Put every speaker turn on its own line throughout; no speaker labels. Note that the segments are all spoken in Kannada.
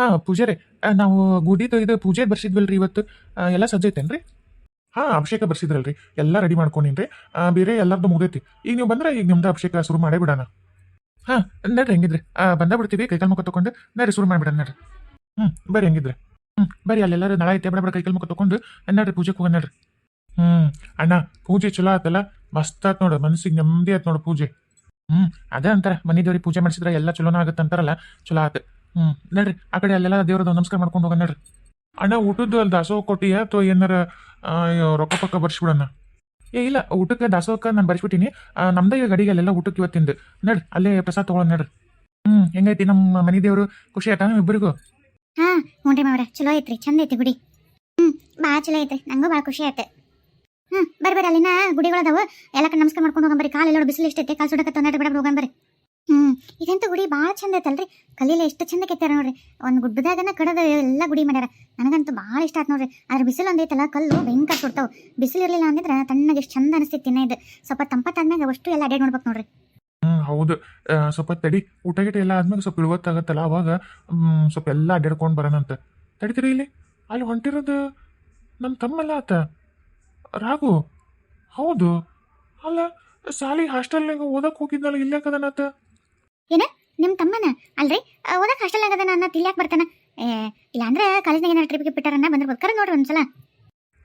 ಹಾ ಪೂಜಾರಿ ನಾವು ಗುಡಿದು ಇದು ಪೂಜೆ ಬರ್ಸಿದ್ವಲ್ರಿ ಇವತ್ತು. ಎಲ್ಲ ಸಜ್ಜೈತೇನ್ರಿ ಹಾ, ಅಭಿಷೇಕ ಬರ್ಸಿದ್ರಲ್ರಿ. ಎಲ್ಲ ರೆಡಿ ಮಾಡ್ಕೊಂಡಿನ್ರಿ. ಬೇರೆ ಎಲ್ಲರದ್ದು ಮುಗೈತಿ. ಈಗ ನೀವು ಬಂದ್ರೆ ಈಗ ನಿಮ್ದು ಅಭಿಷೇಕ ಶುರು ಮಾಡೇ ಬಿಡೋಣ. ಹಾ, ನಡ್ರಿ, ಹೆಂಗಿದ್ರಿ? ಬಂದ ಬಿಡ್ತೀವಿ. ಕೈಕಾಲ್ ಮುಖ ತಗೊಂಡು ನಡ್ರಿ, ಶುರು ಮಾಡಿಬಿಡೋಣ, ನಡ್ರಿ. ಹ್ಮ್, ಬರ್ರಿ, ಹೆಂಗಿದ್ರಿ? ಹ್ಮ್, ಬರ್ರಿ, ಅಲ್ಲೆಲ್ಲರೂ ನಾಳೆ ಐತೆ. ಬಡ ಬಡ ಕೈಕಾಲು ಮುಖ ತಗೊಂಡು ನಡ್ರಿ, ಪೂಜೆಗೆ ಹೋಗೋಣ, ನಡ್ರಿ. ಹ್ಮ್, ಅಣ್ಣ, ಪೂಜೆ ಚಲೋ ಆತಲ್ಲ? ಮಸ್ತ್ ಆತ್ ನೋಡು. ಮನಸ್ಸಿಗೆ ನೆಮ್ಮದಿ ಆಯ್ತು ನೋಡು ಪೂಜೆ. ಹ್ಮ್, ಅದೇ ಅಂತಾರೆ. ಮನೆ ದೇವ್ರಿಗೆ ಪೂಜೆ ಮಾಡಿಸಿದ್ರೆ ಎಲ್ಲ ಚಲೋನ ಆಗುತ್ತೆ ಅಂತಾರಲ್ಲ ಚಲೋ ಆತ. ಹ್ಮ್. ನಡ್ರಿ, ಆ ಕಡೆ ಅಲ್ಲೆಲ್ಲ ದೇವ್ರದ್ದು ನಮಸ್ಕಾರ ಮಾಡ್ಕೊಂಡು ಹೋಗೋಣ ನಡ್ರಿ. ಅಣ್ಣ, ಊಟದ್ದು ಅಲ್ಲಿ ದಾಸೋಹ ಕೊಟ್ಟಿಯ ಅಥವಾ ಏನಾರ ರೊಕ್ಕ ಪಕ್ಕ ಬರ್ಸ್ಬಿಡಣ್ಣ ಏ, ಇಲ್ಲ, ಊಟಕ್ಕೆ ದಾಸೋಹಕ್ಕೆ ನಾನು ಬರ್ಸ್ಬಿಟ್ಟಿನಿ. ನಮ್ದ ಈಗ ಗಡಿಗೆ ಅಲ್ಲೆಲ್ಲ ಊಟಕ್ಕೆ ಇವತ್ತಿಂದು. ನಡ್ರಿ, ಅಲ್ಲೇ ಪ್ರಸಾದ ತಗೊಳ್ಳೋಣ ನಡ್ರಿ. ಹ್ಮ್, ಹೆಂಗೈತಿ ನಮ್ಮ ಮನೆ ದೇವರು? ಖುಷಿ ಆಯ್ತಾ ಇಬ್ಬರಿಗೂ
ಹಾ ಹ್ಞೂ ಮಾವ್ರ, ಚಲೋ ಐತ್ರಿ, ಚಂದ ಐತಿ ಗುಡಿ ಹ್ಮ್, ಬಾ, ಚಲೋ ಐತ್ರಿ, ನಂಗೂ ಭಾಳ ಖುಷಿ ಆಯ್ತು. ಹ್ಮ್ ಬರ್ಬೇಡ ಅಲ್ಲಿನ ಗುಡಿಗಳದಾವ ಎಲ್ಲ ನಮಸ್ಕಾರ ಮಾಡ್ಕೊಂಡು ಹೋಗಂಬರಿ ಕಾಲೆಲ್ಲ ಬಿಸಿಲು ಎಷ್ಟೈತೆ, ಕಾಲು ಸುಡಕತ್ತ ನಡ್ರಿ ಬಿಡ ಹೋಗಂ ಹ್ಮ್. ಇದಂತೂ ಗುಡಿ ಭಾಳ ಚಂದ ಐತಲ್ರಿ. ಕಲ್ಲಿಲ್ಲ ಎಷ್ಟು ಚಂದ ಕೆತ್ತಾರ ನೋಡ್ರಿ. ಒಂದು ಗುಡ್ಡದಾಗನ ಕಡದ ಎಲ್ಲ ಗುಡಿ ಮಾಡ್ಯಾರ. ನನಗಂತೂ ಭಾಳ ಇಷ್ಟ ಆಯ್ತು ನೋಡ್ರಿ. ಅದ್ರ ಬಿಸಿಲು ಒಂದೈತಲ್ಲ ಕಲ್ಲು ಬೆಂಕ ಸುಡ್ತಾವ. ಬಿಸಿಲು ಇರಲಿಲ್ಲ ಅಂದ್ರೆ ತಣ್ಣಗೆ ಎಷ್ಟು ಚಂದ ಅನಿಸ್ತಿತ್ತು ತಿನ್ನ ಇದು. ಸ್ವಲ್ಪ ತಂಪತ್ತಾದ್ಮ್ಯಾಗ ಅಷ್ಟು ಎಲ್ಲ ಅಡ್ಯಾಡ್ ನೋಡ್ಬೇಕು ನೋಡ್ರಿ.
ಹ್ಮ್ ಹೌದು. ಸ್ವಲ್ಪ ತಡಿ. ಊಟ ಗೀಟ ಎಲ್ಲ ಆದ್ಮೇಲೆ ಸ್ವಲ್ಪ ಇಳುವತ್ತಾಗತ್ತಲ್ಲ ಅವಾಗ ಸ್ವಲ್ಪ ಎಲ್ಲ ಅಡ್ಡಾಡ್ಕೊಂಡು ಬರೋಣಂತ. ತಡಿತೀರಿ ಇಲ್ಲಿ. ಅಲ್ಲಿ ಹೊಂಟಿರೋದು ನಮ್ಮ ತಮ್ಮಲ್ಲ ಆತ. ರಾಘು. ಹೌದು. ಅಲ್ಲ ಸಾಲಿ ಹಾಸ್ಟೆಲ್ನಾಗ ಓದಕ್ ಹೋಗಿದ್ನಲ್ಲ ಇಲ್ಲಾಕದನಾತ
ನಿಮ್ಮ ತಮ್ಮನ? ಅಲ್ರಿ? ಓದಕ್ ಹಾಸ್ಟೆಲ್ ಆಗದ ನನ್ನ ತಿಳಿಯಾಕ್ ಬರ್ತಾನ. ಏ, ಇಲ್ಲಾಂದ್ರೆ ಕಾಲೇಜ್ನಾಗ ಏನಾರ ಟ್ರಿಪ್ಗೆ ಬಿಟ್ಟಾರನ್ನ ಬಂದಿರ್ಬೋದು ಕರೆ ನೋಡ್ರಿ ಒಂದ್ಸಲ.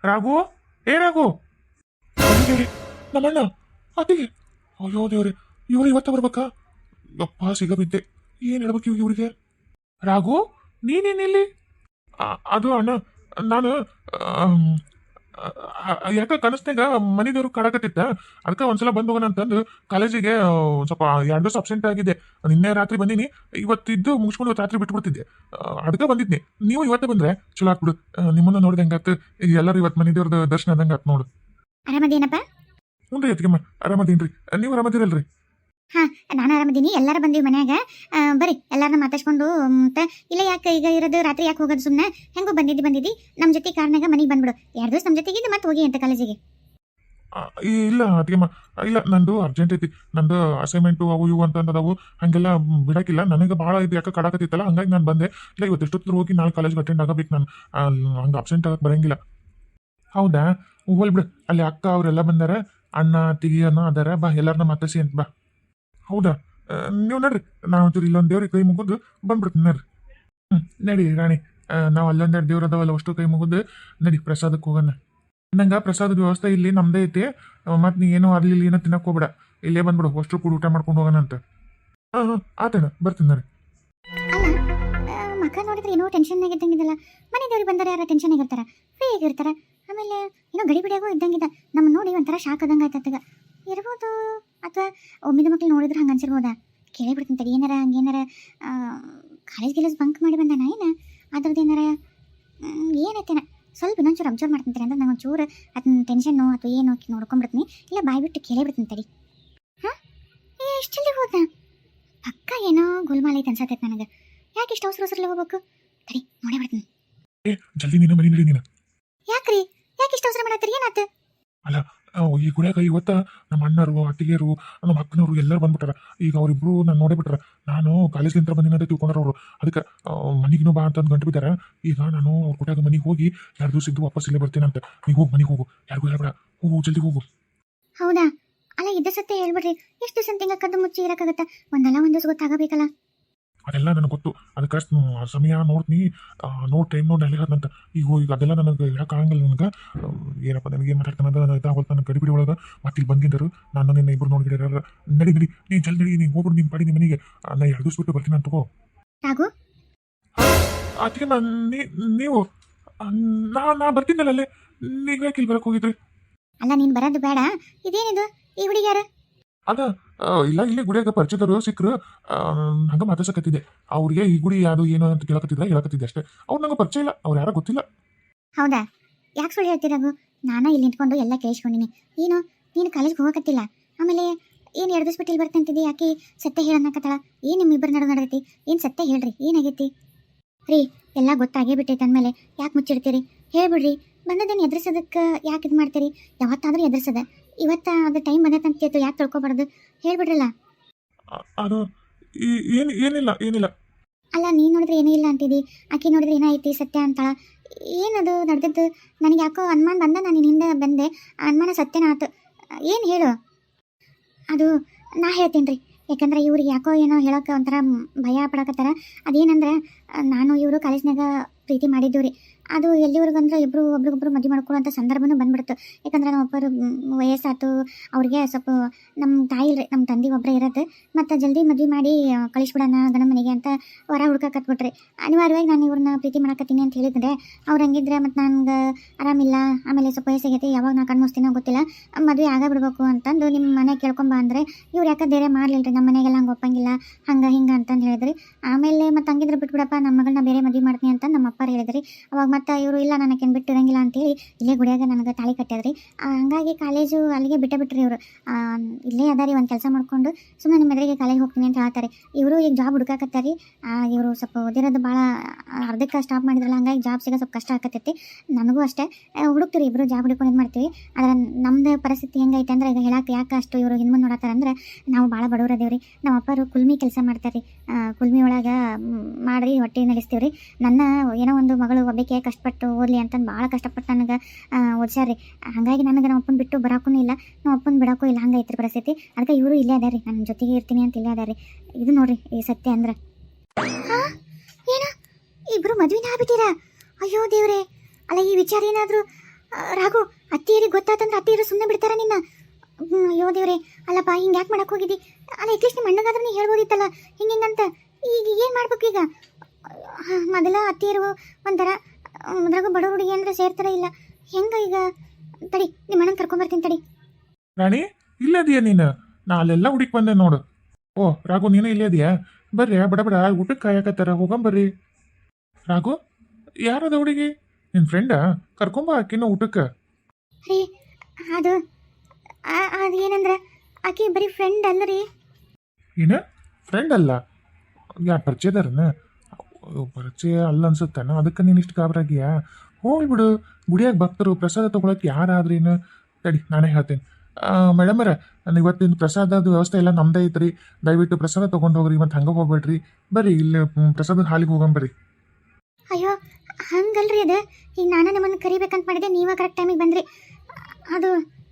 ರಾಘು? ಏ ರಾಘು? ನಮ್ಮಣ್ಣ ಅತ್ತಿಗೆ ಅಯ್ಯೋ ದೇವ್ರಿ ಇವ್ರು ಇವತ್ತ ಬರ್ಬೇಕಾ? ಅಪ್ಪ ಸಿಗಬಿದ್ದೆ. ಏನ್ ಹೇಳ್ಬೇಕು ಇವ್ ಇವ್ರಿಗೆ? ರಾಘು ನೀನೇನಿಲ್ಲಿ ಅದು ಅಣ್ಣ ನಾನು ಯಾಕ ಕನಸ್ನಾಗ ಮನೆದವ್ರು ಕಾಡಕತ್ತಿತ್ತ ಅದಕ್ಕೆ ಒಂದ್ಸಲ ಬಂದು ಹೋಗೋಣ ಅಂತಂದು ಕಾಲೇಜಿಗೆ ಸ್ವಲ್ಪ ಎರಡು ದಿವಸ ಅಬ್ಸೆಂಟ್ ಆಗಿದೆ. ನಿನ್ನೆ ರಾತ್ರಿ ಬಂದೀನಿ. ಇವತ್ತಿದ್ದು ಮುಗಿಸ್ಕೊಂಡು ಇವತ್ತು ರಾತ್ರಿ ಬಿಟ್ಬಿಡ್ತಿದ್ದೆ. ಅದಕ್ಕೆ ಬಂದಿದ್ನಿ. ನೀವು ಇವತ್ತೇ ಬಂದ್ರೆ ಚಲೋ ಆಗ್ಬಿಡು. ನಿಮ್ಮನ್ನ ನೋಡಿದ ಹೆಂಗಾತು ಎಲ್ಲರೂ ಇವತ್ತು ಮನಿದೇವ್ರದ್ದು ದರ್ಶನ ಆದಂಗೆ ಆತ್ ನೋಡು.
ಆರಾಮದೇನಪ್ಪ?
ಹ್ಞೂ ರೀ ಅತ್ತಿಗೆಮ್ಮ ಆರಾಮದೇನ್ರಿ. ನೀವು ಆರಾಮದಿರಲ್ರಿ?
ನಾನು ಆರಾಮದೀನಿ ಎಲ್ಲಾರು ಬಂದೀವಿ ಮನ್ಯಾಗ. ಬರಿ ಎಲ್ಲಾರನ್ನ ಮಾತಾಡ್ಸ್ಕೊಂಡು ಮತ್ತೆ ಇಲ್ಲ ಯಾಕೆ ಈಗ ಇರೋದು, ರಾತ್ರಿ ಯಾಕೆ ಹೋಗೋದು ಸುಮ್ಮನೆ ಹೆಂಗೋ ಬಂದಿದ್ದು, ಬಂದಿದ್ದಿ. ನಮ್ಮ ಜೊತೆ ಕಾರ್ನಾಗ ಮನೆಗೆ ಬಂದ್ಬಿಡು. ಎರಡು ದಿವಸ ನಮ್ಮ ಜೊತೆಗಿದ್ದು ಮತ್ತೆ ಹೋಗಿ ಅಂತ ಕಾಲೇಜಿಗೆ.
ಇಲ್ಲ ಅತ್ತಿಗೆಮ್ಮ ಇಲ್ಲ, ನಂದು ಅರ್ಜೆಂಟ್ ಐತಿ. ನಂದು ಅಸೈನ್ಮೆಂಟು ಅವು ಇವು ಅಂತ ಅದಾವು ಹಂಗೆಲ್ಲ ಬಿಡಕ್ಕಿಲ್ಲ ನನಗೆ ಭಾಳ ಇದು ಯಾಕೆ ಕಡಾಕತ್ತಿತ್ತಲ್ಲ, ಹಂಗಾಗಿ ನಾನು ಬಂದೆ. ಇಲ್ಲ, ಇವತ್ತು ಎಷ್ಟೊತ್ತಿಗೆ ಹೋಗಿ ನಾಳೆ ಕಾಲೇಜ್ಗೆ ಅಟೆಂಡ್ ಆಗಬೇಕು ನಾನು. ಹಂಗೆ ಅಬ್ಸೆಂಟ್ ಆಗಕ್ಕೆ ಬರಂಗಿಲ್ಲ. ಹೌದಾ? ಹೋಲ್ ಬಿಡು. ಅಲ್ಲಿ ಅಕ್ಕ ಅವರೆಲ್ಲ ಬಂದಾರ. ಅಣ್ಣ ತಿಗಿ ಅನ್ನ ಅದಾರ. ಬಾ ಎಲ್ಲರನ್ನ ಮಾತಾಡ್ಸಿ ಅಂತ ಬಾ. ಹೌದಾ? ನೀವು ನಡ್ರಿ. ನಾವು ಒಂಚೂರು ಇಲ್ಲೊಂದು ದೇವ್ರಿಗೆ ಕೈ ಮುಗಿದು ಬಂದ್ಬಿಡ್ತೀನಿ ನಡ್ರಿ. ಹ್ಞೂ ನಡಿ ರಾಣಿ. ನಾವು ಅಲ್ಲೊಂದೆರಡು ದೇವ್ರು ಅದಾವಲ್ಲ ಅಷ್ಟು ಕೈ ಮುಗಿದು ನಡಿ ಪ್ರಸಾದಕ್ಕೆ ಹೋಗೋಣ. ನಂಗೆ ಪ್ರಸಾದದ ವ್ಯವಸ್ಥೆ ಇಲ್ಲಿ ನಮ್ಮದೇ ಐತಿ. ಮತ್ತು ನೀ ಏನೂ ಅಲ್ಲಿ ಏನೋ ತಿನ್ನಕ್ಕೆ ಹೋಗ್ಬೇಡ. ಇಲ್ಲೇ ಬಂದ್ಬಿಡು ಅಷ್ಟು ಕೂಡ ಊಟ ಮಾಡ್ಕೊಂಡು ಹೋಗೋಣ ಅಂತ. ಹಾಂ ಹಾಂ ಆತೇನ ಬರ್ತೀನಿ ನಡಿ.
ಅಲ್ಲ ಆ, ಮಕ್ಕ ನೋಡಿದ್ರೆ ಏನೋ ಟೆನ್ಷನ್ ಆಗಿದ್ದಂಗಿದ್ದಲ್ಲ ಮನೆ ದೇವ್ರಿಗೆ ಬಂದರೆ ಯಾರ ಟೆನ್ಷನ್ ಆಗಿರ್ತಾರ. ಫ್ರೀ ಆಗಿರ್ತಾರ ಆಮೇಲೆ ಏನೋ ಗಡಿ ಬಿಡಿಯಾಗೂ ಇದ್ದಂಗಿದ ನಮ್ಮ ನೋಡಿ ಒಂಥರ ಶಾಕ್ ಆದಂಗೆ ಆಯ್ತದ ಇರ್ಬೋದು. ಅಥವಾ ಒಮ್ಮಿದ ಮಕ್ಳು ನೋಡಿದ್ರೆ ಹಂಗೆ ಅನ್ಸಿರ್ಬೋದಾ? ಕೇಳಿಬಿಡ್ತೀನಿ ತಡಿ ಏನಾರ ಹಂಗೇನಾರ ಕಾಲೇಜ್ ಗಿಲೇಜ್ ಬಂಕ್ ಮಾಡಿ ಬಂದಾನ ಏನ? ಅದ್ರದ್ದು ಏನಾರ ಏನೈತೇನ? ಸ್ವಲ್ಪ ಇನ್ನೊಂಚೂರು ಅಬ್ಸರ್ವ್ ಮಾಡ್ತೀನಿ ಅಂದ್ರೆ ನಂಗೆ ಒಂಚೂರು ಅದನ್ನ ಟೆನ್ಷನ್ನು ಅಥವಾ ಏನು ನೋಡ್ಕೊಂಡ್ಬಿಡ್ತೀನಿ ಇಲ್ಲ ಬಾಯ್ ಬಿಟ್ಟು ಕೇಳೇ ಬಿಡ್ತೀನಿ ತಡಿ. ಹಾಂ? ಏ ಇಷ್ಟಲ್ಲಿ ಹೋದ ಪಕ್ಕ ಏನೋ ಗುಲ್ಮಾಲ್ ಐತೆ ಅನ್ಸತ್ತೈತೆ ನನಗೆ. ಯಾಕೆ ಇಷ್ಟು ಅವಸರ ಅವಸರಲ್ಲಿ ಹೋಗ್ಬೇಕು? ತಡಿ ನೋಡೇ ಬಿಡ್ತೀನಿ
ಏ ಜಲ್ದಿ ನೀನು ಮನೆ ನಡಿ ನೀನು.
ಯಾಕ್ರಿ? ಯಾಕೆ ಇಷ್ಟು ಅವಸರ ಮಾಡತ್ತೀರಿ? ಏನಾತ?
ಈ ಗುಡಿಯಾಗ ಇವತ್ತ ನಮ್ಮ ಅಣ್ಣರು, ಅತ್ತಿಗೆಯರು, ನಮ್ಮ ಅಕ್ಕನವರು ಎಲ್ಲರೂ ಬಂದ್ಬಿಟ್ಟಾರ. ಈಗ ಅವರಿಬ್ರು ನಾನು ನೋಡಿಬಿಟ್ರ ನಾನು ಕಾಲೇಜ್ಲಿಂದ ಬಂದಿನ ಅಂತ ತಿಳ್ಕೊಂಡ್ರ ಅವರು. ಅದಕ್ಕೆ ಮನೆಗೂ ಬಾ ಅಂತಂದು ಗಂಟು ಬಿದ್ದಾರ ಈಗ ನಾನು ಅವ್ರ ಗುಡಿಯಾಗ ಮನೆಗೆ ಹೋಗಿ ಎರಡು ದಿವಸ ಇದ್ದು ವಾಪಸ್ ಇಲ್ಲೇ ಬರ್ತೀನಿ ಅಂತ. ನೀವು ಹೋಗಿ, ಮನೆಗೆ ಹೋಗು. ಯಾರಿಗೂ ಹೇಳ್ಬೇಡ. ಹೋಗು, ಜಲ್ದಿ ಹೋಗು.
ಹೌದಾ? ಅಲ್ಲ, ಇದ್ದ ಸತ್ತೆ ಹೇಳ್ಬಿಡ್ರಿ. ಎಷ್ಟು ದಿವಸ ಕದ್ದು ಮುಚ್ಚಿ ಇರಕ್ಕಾಗತ್ತ? ಒಂದಲ್ಲ ಒಂದು ಗೊತ್ತಾಗಬೇಕಲ್ಲ.
ಅದೆಲ್ಲ ನನಗೆ ಗೊತ್ತು. ಅದಕ್ಕೆ ಸಮಯ ನೋಡ್ತೀನಿ. ನೋಡಿ ಟೈಮ್ ನೋಡಿ ಅಲ್ಲಿ ಅಂತ ಈಗ ಈಗ ಅದೆಲ್ಲ ನನಗೆ ಹೇಳಕ್ಕಾಗಂಗಿಲ್ಲ ನನಗೆ. ಏನಪ್ಪ ನನಗೆ ಏನು ಮಾತಾಡ್ತಾನೆ ಅಂತ ಇದಾಗೋಲ್ತು ನನ್ನ ಗಡಿಬಿಡಿ ಒಳಗೆ. ಮತ್ತೆ ಇಲ್ಲಿ ಬಂದಿದ್ದರು. ನಾನು ನಿನ್ನ ಇಬ್ಬರು ನೋಡಿದ್ರೆ ನಡಿ ನಡಿ. ನೀನು ಜಲ್ದಿ ನಡಿ. ನೀನು ಹೋಗ್ಬಿಡು ನೀನು ಪಡಿ ನಿಮ್ಮ ಮನೆಗೆ. ನಾ ಎರಡು ದಿವಸ ಬಿಟ್ಟು ಬರ್ತೀನಿ ಅಂತ ತಗೋ. ಅದಕ್ಕೆ ನಾನು ನೀವು ನಾ ನಾ ಬರ್ತೀನಲ್ಲ ಅಲ್ಲೇ. ನೀವು ಯಾಕೆ ಇಲ್ಲಿ ಬರಕ್ಕೆ ಹೋಗಿದ್ರಿ?
ಅಲ್ಲ ನೀನು ಬರೋದು ಬೇಡ. ಇದೇನಿದು? ಈ ಹುಡುಗಿ ಯಾರು
ಅದ ಇಲ್ಲ, ಇಲ್ಲಿ ಗುಡಿಯಾಗ ಪರಿಚಿತರು ಸಿಕ್ಕರು ಹಂಗ ಮಾತಾಡ್ಸಕತ್ತಿದ್ದೆ. ಅವ್ರಿಗೆ ಈ ಗುಡಿ ಯಾವುದು, ಏನು ಅಂತ ಕೇಳಕತ್ತಿದ್ರೆ, ಹೇಳಕತ್ತಿದ್ದೆ ಅಷ್ಟೇ. ಅವ್ರು ನಂಗೆ ಪರಿಚಯ ಇಲ್ಲ, ಅವ್ರು ಯಾರೋ ಗೊತ್ತಿಲ್ಲ.
ಹೌದಾ? ಯಾಕೆ ಸುಳ್ಳು ಹೇಳ್ತೀರಾಗು ನಾನು ಇಲ್ಲಿ ನಿಂತ್ಕೊಂಡು ಎಲ್ಲ ಕೇಳಿಸ್ಕೊಂಡಿನಿ. ಏನು, ನೀನು ಕಾಲೇಜ್ಗೆ ಹೋಗಕತ್ತಿಲ್ಲ? ಆಮೇಲೆ ಏನು ಎರಡು ದಿವಸ ಬಿಟ್ಟು ಇಲ್ಲಿ ಬರ್ತಂತಿದ್ದಿ? ಯಾಕೆ ಸತ್ಯ ಹೇಳನ್ನಕತ್ತಾಳ ಏನು ನಿಮ್ಮ ಇಬ್ಬರು ನಡು ನಡೆದೈತಿ? ಏನು ಸತ್ಯ ಹೇಳ್ರಿ, ಏನಾಗೈತಿ? ರೀ, ಎಲ್ಲ ಗೊತ್ತಾಗೇ ಬಿಟ್ಟೈತೆ ಅಂದಮೇಲೆ ಯಾಕೆ ಮುಚ್ಚಿಡ್ತೀರಿ? ಹೇಳ್ಬಿಡ್ರಿ ಬಂದದೇನು ಎದುರಿಸೋದಕ್ಕೆ ಯಾಕೆ ಇದು ಮಾಡ್ತೀರಿ ಯಾವತ್ತಾದ್ರೂ ಎದುರಿಸದ. ಇವತ್ತ ಅದು ಟೈಮ್ ಬಂದೈತಂತ ಯಾಕೆ ತಿಳ್ಕೊಬಾರ್ದು? ಹೇಳ್ಬಿಡ್ರಲ್ಲ.
ಅದು ಏನು ಏನಿಲ್ಲ ಏನಿಲ್ಲ.
ಅಲ್ಲ ನೀನು ನೋಡಿದ್ರೆ ಏನೂ ಇಲ್ಲ ಅಂತಿದ್ದಿ ಆಕೆ ನೋಡಿದ್ರೆ ಏನಾಯ್ತಿ ಸತ್ಯ ಅಂತಾಳ. ಏನದು ನಡೆದದ್ದು? ನನಗೆ ಯಾಕೋ ಅನುಮಾನ ಬಂದ ನಾನು ನಿನ್ನಿಂದ ಬಂದೆ. ಆ ಅನುಮಾನ ಸತ್ಯನ ಆತು. ಏನು ಹೇಳು? ಅದು ನಾ ಹೇಳ್ತೀನಿ ರೀ. ಯಾಕಂದ್ರೆ ಇವ್ರಿಗೆ ಯಾಕೋ ಏನೋ ಹೇಳೋಕೆ ಒಂಥರ ಭಯ ಪಡಕತ್ತಾರ. ಅದೇನಂದ್ರೆ ನಾನು ಇವರು ಕಾಲೇಜ್ನಾಗ ಪ್ರೀತಿ ಮಾಡಿದ್ದೀವಿ ರೀ. ಅದು ಎಲ್ಲಿವರೆಗೂ ಅಂದ್ರೆ ಇಬ್ಬರು ಒಬ್ರಿಗೊಬ್ರು ಮದುವೆ ಮಾಡ್ಕೊಳ್ಳುವಂಥ ಸಂದರ್ಭನೂ ಬಂದ್ಬಿಡ್ತು. ಯಾಕಂದ್ರೆ ನಮ್ಮ ಅಪ್ಪರು ವಯಸ್ಸಾಯ್ತು. ಅವ್ರಿಗೆ ಸ್ವಲ್ಪ ನಮ್ಮ ತಾಯಿ ನಮ್ಮ ತಂದೆ ಒಬ್ಬರೇ ಇರೋದು. ಮತ್ತು ಜಲ್ದಿ ಮದುವೆ ಮಾಡಿ ಕಳಿಸ್ಬಿಡೋಣ ಗಂಡ ಮನೆಗೆ ಅಂತ ಹೊರ ಹುಡ್ಕಕತ್ಬಿಟ್ರಿ ಅನಿವಾರ್ಯವಾಗಿ ನಾನು ಇವ್ರನ್ನ ಪ್ರೀತಿ ಮಾಡಕತ್ತೀನಿ ಅಂತ ಹೇಳಿದ್ರೆ, ಅವ್ರು ಹಂಗಿದ್ರೆ ಮತ್ತು ನನಗೆ ಆರಾಮಿಲ್ಲ, ಆಮೇಲೆ ಸ್ವಲ್ಪ ವಯಸ್ಸಾಗೈತಿ ಯಾವಾಗ ನಾ ಕಣ್ಮಿಸ್ತೀನೋ ಗೊತ್ತಿಲ್ಲ, ಮದುವೆ ಆಗ ಬಿಡ್ಬೇಕು ಅಂತಂದು ನಿಮ್ಮ ಮನೆ ಕೇಳ್ಕೊಂಬ ಅಂದರೆ, ಇವ್ರು ಯಾಕೆ ಬೇರೆ ಮಾಡಲಿಲ್ಲ ನಮ್ಮ ಮನೆಗೆಲ್ಲ ಹಂಗೆ ಒಪ್ಪಂಗಿಲ್ಲ, ಹಂಗೆ ಹಿಂಗೆ ಅಂತಂದು ಹೇಳಿದ್ರಿ. ಆಮೇಲೆ ಮತ್ತೆ ಹಂಗಿದ್ರೆ ಬಿಟ್ಬಿಡಪ್ಪ ನಮ್ಮ ಮಗಳನ್ನ ಬೇರೆ ಮದುವೆ ಮಾಡ್ತೀನಿ ಅಂತ ನಮ್ಮ ಅಪ್ಪ ಹೇಳಿದ್ರಿ. ಅವಾಗ ಮತ್ತೆ ಇವರು, ಇಲ್ಲ ನನಗೇನು ಬಿಟ್ಟಿರಂಗಿಲ್ಲ ಅಂತ ಅಂತೇಳಿ ಇಲ್ಲೇ ಗುಡಿಯಾಗ ನನಗೆ ತಾಳಿ ಕಟ್ಟಿದ್ರಿ ಹಂಗಾಗಿ ಕಾಲೇಜು ಅಲ್ಲಿಗೆ ಬಿಟ್ಟ ಬಿಟ್ರಿ ಇವರು. ಇಲ್ಲೇ ಅದಾರಿ, ಒಂದು ಕೆಲಸ ಮಾಡ್ಕೊಂಡು ಸುಮ್ಮನೆ ನಿಮ್ಮ ಕಾಲೇಜ್ ಹೋಗ್ತೀನಿ ಅಂತ ಹೇಳ್ತಾರೆ. ಇವರು ಈಗ ಜಾಬ್ ಹುಡುಕಾಕತ್ತಾರಿ. ಇವರು ಸ್ವಲ್ಪ ಓದಿರೋದು ಭಾಳ ಅರ್ಧಕ್ಕೆ ಸ್ಟಾಪ್ ಮಾಡಿದ್ರಲ್ಲ, ಹಂಗಾಗಿ ಜಾಬ್ ಸಿಗೋ ಸ್ವಲ್ಪ ಕಷ್ಟ ಆಕತ್ತೈತಿ. ನನಗೂ ಅಷ್ಟೇ. ಹುಡುಕ್ತೀರಿ ಇಬ್ಬರು ಜಾಬ್ ಹುಡುಕೊಂಡು ಇದು ಮಾಡ್ತೀವಿ. ಆದರೆ ನಮ್ಮದು ಪರಿಸ್ಥಿತಿ ಹೆಂಗೈತೆ ಅಂದ್ರೆ ಈಗ ಹೇಳಕ್ಕೆ ಯಾಕೆ ಅಷ್ಟು ಇವರು ಹಿಂದೆ ನೋಡತ್ತಾರ ಅಂದ್ರೆ ನಾವು ಭಾಳ ಬಡವರದೇವ್ರಿ ನಮ್ಮ ಅಪ್ಪರು ಕುಲ್ಮಿ ಕೆಲಸ ಮಾಡ್ತಾರೆ ಕುಲ್ಮಿ ಒಳಗೆ ಮಾಡಿರಿ, ಹೊಟ್ಟೆ ನಡೆಸ್ತೀವ್ರಿ ನನ್ನ ಏನೋ ಒಂದು ಮಗಳು ಒಬ್ಬಕ್ಕೆ ಕಷ್ಟಪಟ್ಟು ಓದಲಿ ಅಂತಂದು ಭಾಳ ಕಷ್ಟಪಟ್ಟು ನನಗೆ ಓದ್ಸ್ಯಾರ್ರಿ. ಹಾಗಾಗಿ ನನಗೆ ನಮ್ಮ ಅಪ್ಪನ ಬಿಟ್ಟು ಬರೋಕ್ಕೂ ಇಲ್ಲ. ನಮ್ಮ ಅಪ್ಪನ ಬಿಡೋಕ್ಕೂ ಇಲ್ಲ. ಹಂಗೈತ್ರಿ ಪರಿಸ್ಥಿತಿ. ಅದಕ್ಕೆ ಇವರು ಇಲ್ಲೇ ಅದಾರಿ ನನ್ನ ಜೊತೆಗೆ ಇರ್ತೀನಿ ಅಂತ ಇಲ್ಲೇ ಅದಾರಿ ಇದು ನೋಡ್ರಿ ಈ ಸತ್ಯ ಅಂದ್ರೆ. ಏನ? ಇಬ್ರು ಮದುವೆನ ಆಗ್ಬಿಟ್ಟಿರಾ? ಅಯ್ಯೋ ದೇವ್ರೆ. ಅಲ್ಲ, ಈ ವಿಚಾರ ಏನಾದ್ರು ರಾಘು ಅತ್ತಿಯರಿಗೆ ಗೊತ್ತಾತಂದ್ರೆ ಅತ್ತಿಯರು ಸುಮ್ಮನೆ ಬಿಡ್ತಾರ ನಿನ್ನ? ಅಯ್ಯೋ ದೇವ್ರೆ. ಅಲ್ಲಪ್ಪ, ಹಿಂಗೆ ಯಾಕೆ ಮಾಡಕ್ ಹೋಗಿದ್ದಿ? ಅಲ್ಲ ಅಟ್ಲೀಸ್ಟ್ ನಿಮ್ಮ ಅಣ್ಣಗಾದ್ರೂ ನೀ ಹೇಳ್ಬೋದಿತ್ತಲ್ಲ. ಹಿಂಗೆ ಹಿಂಗಂತ ಈಗ ಏನು ಮಾಡ್ಬೇಕು ಈಗ? ಮೊದಲ ಅತ್ತಿಯರು ಒಂಥರ ಅದ್ರಾಗ ಬಡ ಹುಡುಗಿ ಅಂದ್ರೆ ಸೇರ್ತಾರ ಇಲ್ಲ. ಹೆಂಗ ಈಗ? ತಡಿ ನಿಮ್ಮ ಅಣ್ಣನ ಕರ್ಕೊಂಬರ್ತೀನಿ ತಡಿ.
ರಾಣಿ ಇಲ್ಲದಿಯಾ ನೀನು? ನಾ ಅಲ್ಲೆಲ್ಲ ಹುಡುಕ್ ಬಂದೆ ನೋಡು. ಓ ರಾಘು ನೀನು ಇಲ್ಲೇ ಇದೆಯಾ? ಬರ್ರಿ ಬಡ ಬಡ ಊಟಕ್ಕೆ ಕಾಯಕತ್ತಾರ ಹೋಗಂಬರ್ರಿ ರಾಘು ಯಾರದ ಹುಡುಗಿ? ನಿನ್ನ ಫ್ರೆಂಡಾ ಕರ್ಕೊಂಬ ಆಕಿನ ಊಟಕ್ಕೆ.
ರೀ ಅದು ಅದು ಏನಂದ್ರೆ ಆಕೆ ಬರೀ ಫ್ರೆಂಡ್ ಅಲ್ಲ ರೀ
ಏನ? ಫ್ರೆಂಡ್ ಅಲ್ಲ? ಯಾರು ಪರಿಚಯದಾರನ? ಪರಿಚಯ ಅಲ್ಲ ಅನ್ಸುತ್ತಾನ ಅದಕ್ಕೆ ನೀನು ಇಷ್ಟು ಗಾಬರಾಗಿಯಾ ಹೋಗ್ಬಿಡು ಗುಡಿಯಾಗ ಭಕ್ತರು ಪ್ರಸಾದ ತೊಗೊಳಕ್ಕೆ ಯಾರಾದ್ರೇನು ತಡಿ ನಾನೇ ಹೇಳ್ತೀನಿ. ಮೇಡಮರ ನಾನು ಇವತ್ತಿನ ಪ್ರಸಾದದ ವ್ಯವಸ್ಥೆ ಎಲ್ಲ ನಮ್ದೇ ಐತ್ರಿ. ದಯವಿಟ್ಟು ಪ್ರಸಾದ ತೊಗೊಂಡು ಹೋಗ್ರಿ ಮತ್ತು ಹಂಗೆ ಹೋಗ್ಬೇಡ್ರಿ. ಬರ್ರಿ ಇಲ್ಲಿ ಪ್ರಸಾದದ ಹಾಲಿಗೆ ಹೋಗಂಬರ್ರಿ
ಅಯ್ಯೋ ಹಂಗಲ್ರಿ ಅದ. ಈಗ ನಾನು ನಿಮ್ಮನ್ನು ಕರಿಬೇಕಂತ ಮಾಡಿದೆ ನೀವ ಕರೆಕ್ಟ್ ಟೈಮಿಗೆ ಬಂದ್ರಿ. ಅದು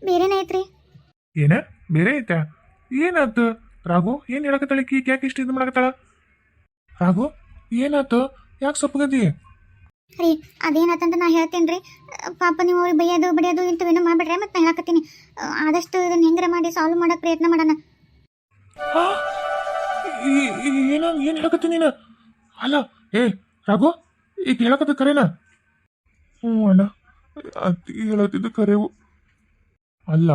ಬೇರೆನೇ ಐತ್ರಿ.
ಏನ? ಬೇರೆ ಐತಾ ಏನಾಯ್ತು ರಾಘು ಏನು ಕೀಕ್ ಯಾಕೆ ಇಷ್ಟು ಇದು ಮಾಡಕತ್ತಾಳ? ರಾಘು? ಏನಾಯ್ತು? ಯಾಕೆ ಸಪ್ಪಗದಿ
ರೀ ಅದೇನಾತಂತ ನಾ ಹೇಳ್ತೇನೆ ರೀ ಪಾಪ ನೀವು ಅವ್ರಿಗೆ ಬೈಯೋದು ಬಡಿಯೋದು ಇಂಥವೇನೋ ಮಾಡ್ಬಿಡ್ರೆ ಮತ್ತೆ ನಾ ಹೇಳಕತ್ತೀನಿ. ಆದಷ್ಟು ಇದನ್ನ ಹೆಂಗಾರ ಮಾಡಿ ಸಾಲ್ವ್ ಮಾಡೋಕೆ ಪ್ರಯತ್ನ ಮಾಡೋಣ.
ಏನೋ ಏನು ಹೇಳಕತ್ತಿ ನೀನು? ಅಲ್ಲ ಏ ರಘು ಈಗ ಹೇಳಕತ್ತ ಕರೆನಾ? ಹ್ಞೂ ಅಣ್ಣ ಅದು ಹೇಳತ್ತಿದ್ದು ಕರೆವು. ಅಲ್ಲ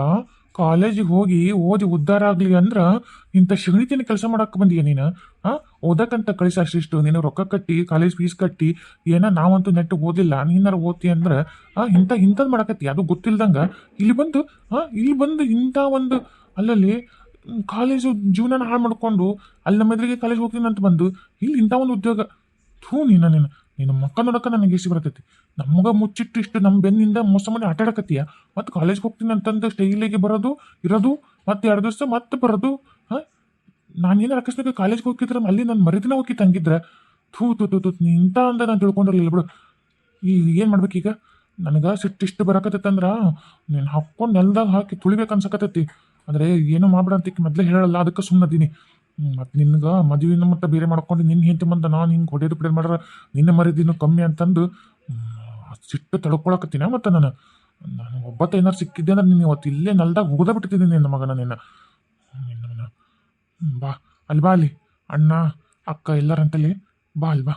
ಕಾಲೇಜಿಗೆ ಹೋಗಿ ಓದಿ ಉದ್ಧಾರ ಆಗ್ಲಿ ಅಂದ್ರ ಇಂಥ ಶಿಗಣಿತಿನ ಕೆಲಸ ಮಾಡಕ್ ಬಂದೀಯ ನೀನು? ಆ? ಓದಕ್ಕಂತ ಕಳಿಸ ಅಷ್ಟಿಷ್ಟು ನೀನು ರೊಕ್ಕ ಕಟ್ಟಿ, ಕಾಲೇಜ್ ಫೀಸ್ ಕಟ್ಟಿ, ಏನ ನಾವಂತೂ ನೆಟ್ ಓದಿಲ್ಲ, ನೀನಾರ ಓದ್ತಿ ಅಂದ್ರ, ಆ, ಇಂಥ ಇಂಥದ್ದು ಮಾಡಕತ್ತಿ, ಅದು ಗೊತ್ತಿಲ್ದಂಗ. ಇಲ್ಲಿ ಬಂದು, ಆ, ಇಲ್ಲಿ ಬಂದು ಇಂಥ ಒಂದು ಅಲ್ಲಲ್ಲಿ ಕಾಲೇಜು ಜೀವನನ ಹಾಳು ಮಾಡ್ಕೊಂಡು ಅಲ್ಲಿ ನಮ್ಮ ಎದುರಿಗೆ ಕಾಲೇಜ್ ಹೋಗ್ತೀನಿ ಅಂತ ಬಂದು, ಇಲ್ಲಿ ಇಂಥ ಒಂದು ಉದ್ಯೋಗ. ಥೂ ನೀನ ನೀನು. ನೀನು ಮಕ್ಕ ನೋಡಕ್ಕೆ ನನಗೆ ಇಸಿ ಬರ್ತೈತಿ. ನಮಗ ಮುಚ್ಚಿಟ್ಟು ಇಷ್ಟು ನಮ್ಮ ಬೆನ್ನಿಂದ ಮೋಸ ಮಾಡಿ ಆಟ ಆಡಕತ್ತೀಯ ಮತ್ತು ಕಾಲೇಜ್ಗೆ ಹೋಗ್ತೀನಿ ಅಂತಂದು ಸ್ಟೈಲಿಗೆ ಬರೋದು, ಇರೋದು, ಮತ್ತೆ ಎರಡು ದಿವಸ ಮತ್ತೆ ಬರೋದು, ಹಾಂ? ನಾನೇನು ಅಕಸ್ಮಾತ್ ಕಾಲೇಜ್ಗೆ ಹೋಗಿದ್ರೆ ಅಲ್ಲಿ ನಾನು ಮರಿದಿನ ಹೋಗಿ ತಂಗಿದ್ರೆ? ಥೂ ಥೂ ಥೂ ಥೂ ಇಂಥ ಅಂದ ನಾನು ತಿಳ್ಕೊಂಡಿರಲಿಲ್ಲ ಬಿಡು. ಈಗ ಏನು ಮಾಡ್ಬೇಕೀಗ ನನಗೆ ಸಿಟ್ಟಿಷ್ಟು ಬರಕತ್ತೈತಂದ್ರೆ ನೀನು ಹಾಕ್ಕೊಂಡು ನೆಲ್ದಾಗ ಹಾಕಿ ತುಳಿಬೇಕು ಅನ್ಸಕತ್ತೈತಿ. ಆದರೆ ಏನೂ ಮಾಡ್ಬೇಡ ಅಂತ ಮೊದಲೇ ಹೇಳಲ್ಲ, ಅದಕ್ಕೆ ಸುಮ್ಮನದೀನಿ ಮತ್ತು ನಿನ್ಗೆ ಮದುವಿನ ಮಟ್ಟ ಬೇರೆ ಮಾಡ್ಕೊಂಡು ನಿನ್ನ ಹೆಂಡತಿ ಮಂದ ನಾನು ಹಿಂಗೆ ಹೊಡೆಯೋದು ಬಿಡೋದು ಮಾಡ್ರೆ ನಿನ್ನ ಮರಿದಿನ ಕಮ್ಮಿ ಅಂತಂದು ಸಿಟ್ಟು ತಡ್ಕೊಳಕತ್ತೀನ ಮತ್ತು ನಾನು. ನಾನು ಒಬ್ಬತ್ತ ಏನಾರು ಸಿಕ್ಕಿದ್ದೆ ಅಂದ್ರೆ ನೀನು ಇವತ್ತು ಇಲ್ಲೇ ನೆಲ್ದಾಗ ಹೋಗದ ಬಿಟ್ಟಿದ್ದೀನಿ ನಿನ್ನ ಮಗನ ನಿನ್ನ. ಬಾ, ಅಲ್ಲಿ ಬಾ ಅಲ್ಲಿ. ಅಣ್ಣ, ಅಕ್ಕ ಎಲ್ಲರಂತಲ್ಲಿ ಬಾ, ಅಲ್ಲಿ ಬಾ.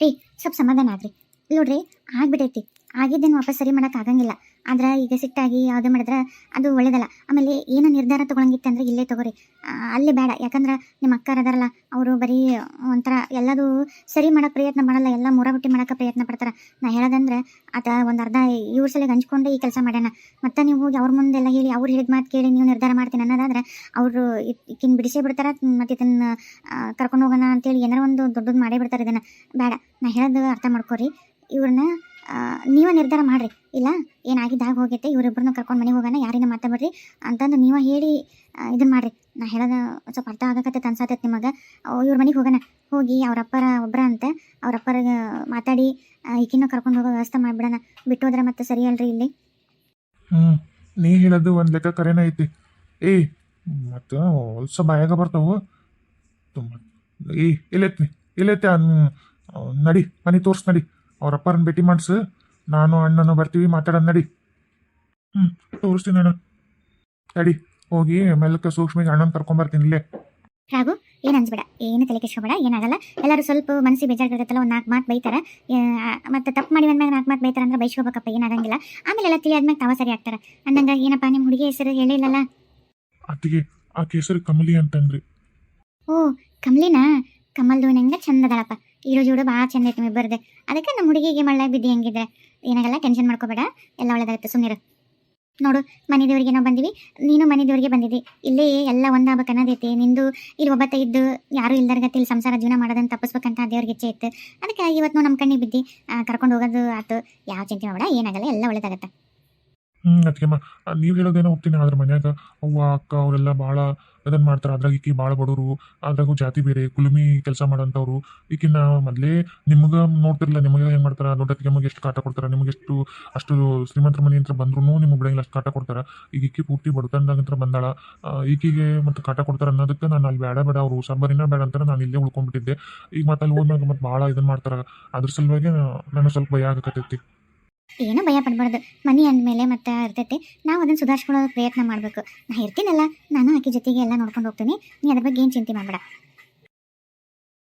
ರೀ, ಸ್ವಲ್ಪ ಸಮಾಧಾನ ಆದ್ರಿ. ನೋಡ್ರಿ ಆಗ್ಬಿಟ್ಟೈತಿ ಆಗಿದ್ದೇನು ವಾಪಸ್ ಸರಿ ಮಾಡಕ್ ಆಗಂಗಿಲ್ಲ. ಆದ್ರೆ ಈಗ ಸಿಟ್ಟಾಗಿ ಯಾವುದೇ ಮಾಡಿದ್ರೆ ಅದು ಒಳ್ಳೇದಲ್ಲ. ಆಮೇಲೆ ಏನು ನಿರ್ಧಾರ ತಗೊಳಂಗಿತ್ತಂದ್ರೆ ಇಲ್ಲೇ ತಗೋರಿ. ಅಲ್ಲೇ ಬೇಡ. ಯಾಕಂದ್ರೆ ನಿಮ್ಮ ಅಕ್ಕಾರ ಅದಾರಲ್ಲ, ಅವರು ಬರೀ ಒಂಥರ ಎಲ್ಲದೂ ಸರಿ ಮಾಡೋಕೆ ಪ್ರಯತ್ನ ಮಾಡಲ್ಲ, ಎಲ್ಲ ಮುರಬುಟ್ಟಿ ಮಾಡೋಕೆ ಪ್ರಯತ್ನ ಪಡ್ತಾರೆ. ನಾ ಹೇಳೋದಂದ್ರೆ ಆತ ಒಂದು ಅರ್ಧ ಇವ್ರ ಸಲಿಗೆ ಹಂಚ್ಕೊಂಡು ಈ ಕೆಲಸ ಮಾಡ್ಯಾನ. ಮತ್ತೆ ನೀವು ಹೋಗಿ ಅವ್ರ ಮುಂದೆಲ್ಲ ಹೇಳಿ, ಅವ್ರು ಹೇಳಿದ ಮಾತು ಕೇಳಿ ನೀವು ನಿರ್ಧಾರ ಮಾಡ್ತೀನಿ ಅನ್ನೋದಾದ್ರೆ ಅವರು ಇಕ್ಕಿನ ಬಿಡಿಸೇ ಬಿಡ್ತಾರೆ ಮತ್ತೆ ಇದನ್ನ ಕರ್ಕೊಂಡು ಹೋಗೋಣ ಅಂತೇಳಿ ಏನಾರ ಒಂದು ದೊಡ್ಡದು ಮಾಡೇ ಬಿಡ್ತಾರೆ ಇದನ್ನು. ಬೇಡ. ನಾ ಹೇಳೋದು ಅರ್ಥ ಮಾಡ್ಕೊರಿ. ಇವ್ರನ್ನ ನೀವೇ ನಿರ್ಧಾರ ಮಾಡ್ರಿ. ಇಲ್ಲ ಏನಾಗಿದ್ದಾಗ ಹೋಗೈತೆ ಇವರಿಬ್ಬರನ್ನ ಕರ್ಕೊಂಡು ಮನೆಗೆ ಹೋಗೋಣ ಯಾರಿನ ಮಾತಾಡ್ಬೇಡ್ರಿ ಅಂತಂದು ನೀವ ಹೇಳಿ ಇದನ್ನ ಮಾಡ್ರಿ. ನಾ ಹೇಳೋದ ಸ್ವಲ್ಪ ಅರ್ಥ ಆಗಕತ್ತೆ ಅನ್ಸಾತೈತೆ ನಿಮಗೆ. ಇವ್ರ ಮನೆಗೆ ಹೋಗೋಣ. ಹೋಗಿ ಅವರಪ್ಪರ ಒಬ್ಬರ ಅಂತ ಅವ್ರ ಅಪ್ಪರಿಗೆ ಮಾತಾಡಿ ಈಕಿನ ಕರ್ಕೊಂಡು ಹೋಗೋ ವ್ಯವಸ್ಥೆ ಮಾಡಿಬಿಡೋಣ. ಬಿಟ್ಟು ಹೋದ್ರೆ ಮತ್ತೆ ಸರಿ ಅಲ್ರಿ ಇಲ್ಲಿ?
ನೀ ಹೇಳೋದು ಒಂದು ಲೆಕ್ಕ ಕರೆನ ಐತಿ. ಏ, ಮತ್ತು ಹೊಲ್ಸ ಬಾಯಾಗ ಬರ್ತಾವು. ತುಂಬ ಏ ಇಲ್ಲೈತಿ ಇಲ್ಲೈತಿ ನಡಿ, ಮನೆ ತೋರ್ಸ್, ನಡಿ. ಅವ್ರ ಅಪ್ಪರನ್ನ ಭೇಟಿ ಮಾಡಿಸು. ನಾನು ಅಣ್ಣನು ಬರ್ತೀವಿ ಮಾತಾಡೋಣ ನಡಿ. ಹ್ಞೂ ತೋರಿಸ್ತೀನಿ ಅಣ್ಣ. ನಡಿ ಹೋಗಿ ಮೆಲ್ಲಕ್ಕೆ ಸೂಕ್ಷ್ಮಿಗೆ ಅಣ್ಣನ ಕರ್ಕೊಂಬರ್ತೀನಿ ಇಲ್ಲೇ.
ರಾಗು ಏನು ಅನ್ಸ್ಬೇಡ. ಏನು ತಲೆ ಕೆಸ್ಕೊಬೇಡ ಏನಾಗಲ್ಲ ಎಲ್ಲರೂ ಸ್ವಲ್ಪ ಮನಸ್ಸಿಗೆ ಬೇಜಾರಾಗಿರುತ್ತಲ್ಲ ಒಂದು ನಾಲ್ಕು ಮಾತು ಬೈತಾರೆ. ಮತ್ತೆ ತಪ್ಪು ಮಾಡಿ ಅಂದ್ಮ್ಯಾಗ ನಾಲ್ಕು ಮಾತು ಬೈತಾರೆ ಅಂದ್ರೆ ಬೈಸ್ಕೋಬೇಕಪ್ಪ ಏನಾಗಂಗಿಲ್ಲ ಆಮೇಲೆ ಎಲ್ಲ ತಿಳಿಯಾದ್ಮ್ಯಾಗ ತಾವ ಸರಿ ಆಗ್ತಾರೆ. ಅಂದಂಗ ಏನಪ್ಪ ನಿಮ್ಮ ಹುಡುಗಿ ಹೆಸರು ಹೇಳಿಲ್ಲಲ್ಲ
ಅತ್ತಿಗೆ ಆ ಹೆಸರು ಕಮಲಿ ಅಂತಂದ್ರಿ.
ಓ ಕಮಲಿನಾ? ಕಮಲ್ದು ನಂಗೆ ಚಂದ ಅದಳಪ್ಪ ಇರೋ ಜೋಡು ಭಾಳ ಚಂದ ಐತೆ ಇಬ್ಬರದೆ ಅದಕ್ಕೆ ನಮ್ಮ ಹುಡುಗಿಗೆ ಮಳ್ಳ ಬಿದ್ದಿ ಹೆಂಗಿದ್ರೆ? ಏನಾಗಲ್ಲ ಟೆನ್ಷನ್ ಮಾಡ್ಕೋಬೇಡ. ಎಲ್ಲ ಒಳ್ಳೇದಾಗುತ್ತೆ ಸುಮ್ಮನಿರು ನೋಡು ಮನೆ ದೇವರಿಗೆ ನಾವು ಬಂದಿವಿ. ನೀನು ಮನೆ ದೇವರಿಗೆ ಬಂದಿದ್ದಿ. ಇಲ್ಲೇ ಎಲ್ಲ ಒಂದಾಗಬೇಕು ಅನ್ನೋದೈತಿ ನಿಂದು ಇಲ್ಲಿ ಒಬ್ಬತ್ತ ಇದ್ದು ಯಾರು ಇಲ್ದರ್ಗತ್ತೆ ಇಲ್ಲಿ ಸಂಸಾರ ಜೀವನ ಮಾಡೋದನ್ನ ತಪ್ಪಿಸ್ಬೇಕಂತ ದೇವ್ರಿಗೆ ಇಚ್ಛೆ ಇತ್ತು. ಅದಕ್ಕೆ ಇವತ್ತು ನಮ್ಮ ಕಣ್ಣಿಗೆ ಬಿದ್ದಿ ಕರ್ಕೊಂಡು ಹೋಗೋದು ಆಯ್ತು ಯಾವ ಚಿಂತೆ ಮಾಡಬೇಡ, ಏನಾಗಲ್ಲ, ಎಲ್ಲ ಒಳ್ಳೇದಾಗತ್ತೆ.
ಹ್ಞೂ ಅದಕ್ಕೆಮ್ಮ ನೀವು ಹೇಳೋದೇನೋ ಹೋಗ್ತೀನಿ ಆದ್ರೆ ಮನ್ಯಾಗ ಅವ್ವ, ಅಕ್ಕ ಅವರೆಲ್ಲ ಭಾಳ ಇದನ್ನು ಮಾಡ್ತಾರೆ. ಅದ್ರಾಗ ಈಕಿ ಭಾಳ ಬಡವರು ಅದ್ರಾಗೂ ಜಾತಿ ಬೇರೆ, ಕುಲುಮಿ ಕೆಲಸ ಮಾಡೋಂಥವ್ರು ಈಕಿನ ಮೊದಲೇ ನಿಮ್ಗೆ ನೋಡ್ತಿರಲ್ಲ ನಿಮಗೆ ಹೆಂಗೆ ಮಾಡ್ತಾರೆ? ದೊಡ್ಡತ್ತಿಗೆ ನಮಗೆ ಎಷ್ಟು ಕಾಟ ಕೊಡ್ತಾರೆ? ನಿಮಗೆ ಎಷ್ಟು, ಅಷ್ಟು ಶ್ರೀಮಂತರ ಮನೆ ಅಂತ ಬಂದ್ರೂ ನಿಮಗೆ ಬಿಡಂಗಿಲ್ಲ, ಅಷ್ಟು ಕಾಟ ಕೊಡ್ತಾರೆ. ಈಗ ಈಕಿ ಪೂರ್ತಿ ಬಡತನದಾಗಂತ ಬಂದಾಳ. ಈಕಿಗೆ ಮತ್ತೆ ಕಾಟ ಕೊಡ್ತಾರೆ ಅನ್ನೋದಕ್ಕೆ ನಾನು ಅಲ್ಲಿ ಬೇಡ ಬೇಡ, ಅವರು ಸಬ್ಬರಿನ ಬೇಡ ಅಂತ ನಾನು ಇಲ್ಲೇ ಉಳ್ಕೊಂಡ್ಬಿಟ್ಟಿದ್ದೆ. ಈಗ ಮತ್ತೆ ಅಲ್ಲಿ ಹೋದ್ಮ್ಯಾಗ ಮತ್ತೆ ಭಾಳ ಇದನ್ನು ಮಾಡ್ತಾರೆ. ಅದ್ರ ಸಲುವಾಗಿ ನನಗೆ ಸ್ವಲ್ಪ ಭಯ ಆಗಕತ್ತೈತಿ.
ಏನೂ ಭಯ ಪಡ್ಬಾರ್ದು. ಮನಿ ಅಂದಮೇಲೆ ಮತ್ತೆ ಇರ್ತೈತಿ ನಾವು ಅದನ್ನ ಸುಧಾರಿಸ್ಕೊಳ್ಳೋ ಪ್ರಯತ್ನ ಮಾಡಬೇಕು. ನಾ ಇರ್ತೀನಲ್ಲ, ನಾನು ಆಕೆ ಜೊತೆಗೆ ಎಲ್ಲ ನೋಡ್ಕೊಂಡು ಹೋಗ್ತೀನಿ. ನೀ ಅದ್ರ ಬಗ್ಗೆ ಏನು ಚಿಂತೆ ಮಾಡಬೇಡ.